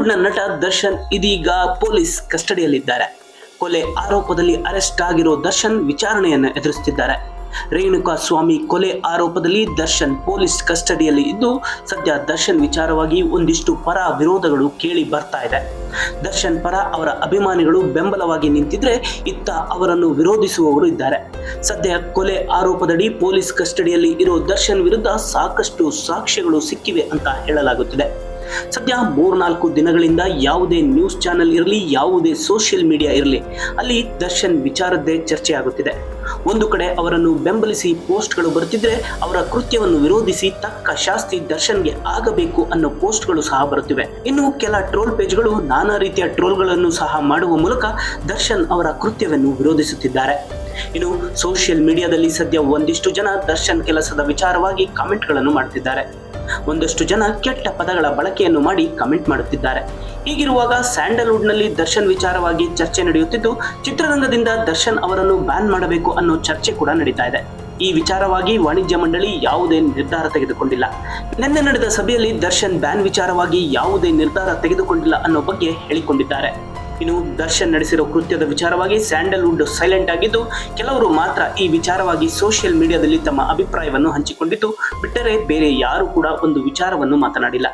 ಸ್ಯಾಂಡಲ್ವುಡ್ನ ನಟ ದರ್ಶನ್ ಇದೀಗ ಪೊಲೀಸ್ ಕಸ್ಟಡಿಯಲ್ಲಿದ್ದಾರೆ. ಕೊಲೆ ಆರೋಪದಲ್ಲಿ ಅರೆಸ್ಟ್ ಆಗಿರೋ ದರ್ಶನ್ ವಿಚಾರಣೆಯನ್ನು ಎದುರಿಸುತ್ತಿದ್ದಾರೆ ರೇಣುಕಾ ಸ್ವಾಮಿ ಕೊಲೆ ಆರೋಪದಲ್ಲಿ ದರ್ಶನ್ ಪೊಲೀಸ್ ಕಸ್ಟಡಿಯಲ್ಲಿ ಇದ್ದು, ಸದ್ಯ ದರ್ಶನ್ ವಿಚಾರವಾಗಿ ಒಂದಿಷ್ಟು ಪರ ವಿರೋಧಗಳು ಕೇಳಿ ಬರ್ತಾ ಇದೆ. ದರ್ಶನ್ ಪರ ಅವರ ಅಭಿಮಾನಿಗಳು ಬೆಂಬಲವಾಗಿ ನಿಂತಿದ್ರೆ ಇತ್ತ ಅವರನ್ನು ವಿರೋಧಿಸುವವರು ಇದ್ದಾರೆ. ಸದ್ಯ ಕೊಲೆ ಆರೋಪದಡಿ ಪೊಲೀಸ್ ಕಸ್ಟಡಿಯಲ್ಲಿ ಇರೋ ದರ್ಶನ್ ವಿರುದ್ಧ ಸಾಕಷ್ಟು ಸಾಕ್ಷ್ಯಗಳು ಸಿಕ್ಕಿವೆ ಅಂತ ಹೇಳಲಾಗುತ್ತಿದೆ. ಸದ್ಯ ಮೂರ್ನಾಲ್ಕು ದಿನಗಳಿಂದ ಯಾವುದೇ ನ್ಯೂಸ್ ಚಾನೆಲ್ ಇರಲಿ, ಯಾವುದೇ ಸೋಷಿಯಲ್ ಮೀಡಿಯಾ ಇರಲಿ, ಅಲ್ಲಿ ದರ್ಶನ್ ವಿಚಾರದ್ದೇ ಚರ್ಚೆ ಆಗುತ್ತಿದೆ. ಒಂದು ಕಡೆ ಅವರನ್ನು ಬೆಂಬಲಿಸಿ ಪೋಸ್ಟ್ಗಳು ಬರುತ್ತಿದ್ರೆ ಅವರ ಕೃತ್ಯವನ್ನು ವಿರೋಧಿಸಿ ತಕ್ಕ ಶಾಸ್ತಿ ದರ್ಶನ್ಗೆ ಆಗಬೇಕು ಅನ್ನೋ ಪೋಸ್ಟ್ಗಳು ಸಹ ಬರುತ್ತಿವೆ. ಇನ್ನು ಕೆಲ ಟ್ರೋಲ್ ಪೇಜ್ಗಳು ನಾನಾ ರೀತಿಯ ಟ್ರೋಲ್ಗಳನ್ನು ಸಹ ಮಾಡುವ ಮೂಲಕ ದರ್ಶನ್ ಅವರ ಕೃತ್ಯವನ್ನು ವಿರೋಧಿಸುತ್ತಿದ್ದಾರೆ. ಇನ್ನು ಸೋಷಿಯಲ್ ಮೀಡಿಯಾದಲ್ಲಿ ಸದ್ಯ ಒಂದಿಷ್ಟು ಜನ ದರ್ಶನ್ ಕೆಲಸದ ವಿಚಾರವಾಗಿ ಕಾಮೆಂಟ್ಗಳನ್ನು ಮಾಡುತ್ತಿದ್ದಾರೆ ಒಂದಷ್ಟು ಜನ ಕೆಟ್ಟ ಪದಗಳ ಬಳಕೆಯನ್ನು ಮಾಡಿ ಕಮೆಂಟ್ ಮಾಡುತ್ತಿದ್ದಾರೆ. ಹೀಗಿರುವಾಗ ಸ್ಯಾಂಡಲ್ವುಡ್ನಲ್ಲಿ ದರ್ಶನ್ ವಿಚಾರವಾಗಿ ಚರ್ಚೆ ನಡೆಯುತ್ತಿದ್ದು, ಚಿತ್ರರಂಗದಿಂದ ದರ್ಶನ್ ಅವರನ್ನು ಬ್ಯಾನ್ ಮಾಡಬೇಕು ಅನ್ನೋ ಚರ್ಚೆ ಕೂಡ ನಡೀತಾ ಇದೆ. ಈ ವಿಚಾರವಾಗಿ ವಾಣಿಜ್ಯ ಮಂಡಳಿ ಯಾವುದೇ ನಿರ್ಧಾರ ತೆಗೆದುಕೊಂಡಿಲ್ಲ. ನಿನ್ನೆ ನಡೆದ ಸಭೆಯಲ್ಲಿ ದರ್ಶನ್ ಬ್ಯಾನ್ ವಿಚಾರವಾಗಿ ಯಾವುದೇ ನಿರ್ಧಾರ ತೆಗೆದುಕೊಂಡಿಲ್ಲ ಅನ್ನೋ ಬಗ್ಗೆ ಹೇಳಿಕೊಂಡಿದ್ದಾರೆ. ಇನ್ನು ದರ್ಶನ್ ನಡೆಸಿರೋ ಕೃತ್ಯದ ವಿಚಾರವಾಗಿ ಸ್ಯಾಂಡಲ್ವುಡ್ ಸೈಲೆಂಟ್ ಆಗಿದ್ದು, ಕೆಲವರು ಮಾತ್ರ ಈ ವಿಚಾರವಾಗಿ ಸೋಷಿಯಲ್ ಮೀಡಿಯಾದಲ್ಲಿ ತಮ್ಮ ಅಭಿಪ್ರಾಯವನ್ನು ಹಂಚಿಕೊಂಡಿದ್ದು, ಬಿಟ್ಟರೆ ಬೇರೆ ಯಾರು ಕೂಡ ಒಂದು ವಿಚಾರವನ್ನು ಮಾತನಾಡಿಲ್ಲ.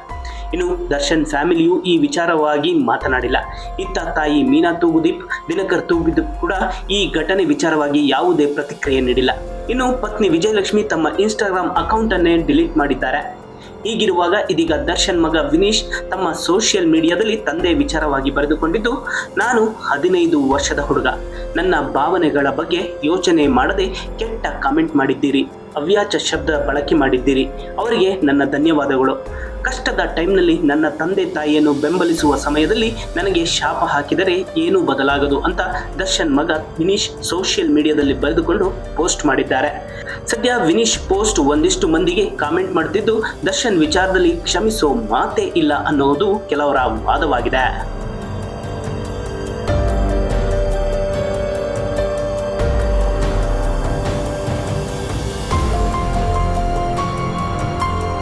ಇನ್ನು ದರ್ಶನ್ ಫ್ಯಾಮಿಲಿಯು ಈ ವಿಚಾರವಾಗಿ ಮಾತನಾಡಿಲ್ಲ. ಇತ್ತ ತಾಯಿ ಮೀನಾ ತೂಗುದೀಪ್ ದಿನಕರ್ ತೂಗುದೀಪ್ ಕೂಡ ಈ ಘಟನೆ ವಿಚಾರವಾಗಿ ಯಾವುದೇ ಪ್ರತಿಕ್ರಿಯೆ ನೀಡಿಲ್ಲ. ಇನ್ನು ಪತ್ನಿ ವಿಜಯಲಕ್ಷ್ಮಿ ತಮ್ಮ ಇನ್ಸ್ಟಾಗ್ರಾಮ್ ಅಕೌಂಟ್ ಅನ್ನೇ ಡಿಲೀಟ್ ಮಾಡಿದ್ದಾರೆ. ಹೀಗಿರುವಾಗ ಇದೀಗ ದರ್ಶನ್ ಮಗ ವಿನೀಶ್ ತಮ್ಮ ಸೋಷಿಯಲ್ ಮೀಡಿಯಾದಲ್ಲಿ ತಂದೆ ವಿಚಾರವಾಗಿ ಬರೆದುಕೊಂಡಿದ್ದು, ನಾನು ಹದಿನೈದು ವರ್ಷದ ಹುಡುಗ. ನನ್ನ ಭಾವನೆಗಳ ಬಗ್ಗೆ ಯೋಚನೆ ಮಾಡದೆ ಕೆಟ್ಟ ಕಾಮೆಂಟ್ ಮಾಡಿದ್ದೀರಿ. ಅವ್ಯಾಚ ಶಬ್ದ ಬಳಕೆ ಮಾಡಿದ್ದೀರಿ. ಅವರಿಗೆ ನನ್ನ ಧನ್ಯವಾದಗಳು. ಕಷ್ಟದ ಟೈಮ್ನಲ್ಲಿ ನನ್ನ ತಂದೆ ತಾಯಿಯನ್ನು ಬೆಂಬಲಿಸುವ ಸಮಯದಲ್ಲಿ ನನಗೆ ಶಾಪ ಹಾಕಿದರೆ ಏನೂ ಬದಲಾಗದು ಅಂತ ದರ್ಶನ್ ಮಗ ವಿನೀಶ್ ಸೋಷಿಯಲ್ ಮೀಡಿಯಾದಲ್ಲಿ ಬರೆದುಕೊಂಡು ಪೋಸ್ಟ್ ಮಾಡಿದ್ದಾರೆ. ಸದ್ಯ ವಿನೀಶ್ ಪೋಸ್ಟ್ ಒಂದಿಷ್ಟು ಮಂದಿಗೆ ಕಾಮೆಂಟ್ ಮಾಡ್ತಿದ್ದು, ದರ್ಶನ್ ವಿಚಾರದಲ್ಲಿ ಕ್ಷಮಿಸೋ ಮಾತೇ ಇಲ್ಲ ಅನ್ನೋದು ಕೆಲವರ ವಾದವಾಗಿದೆ.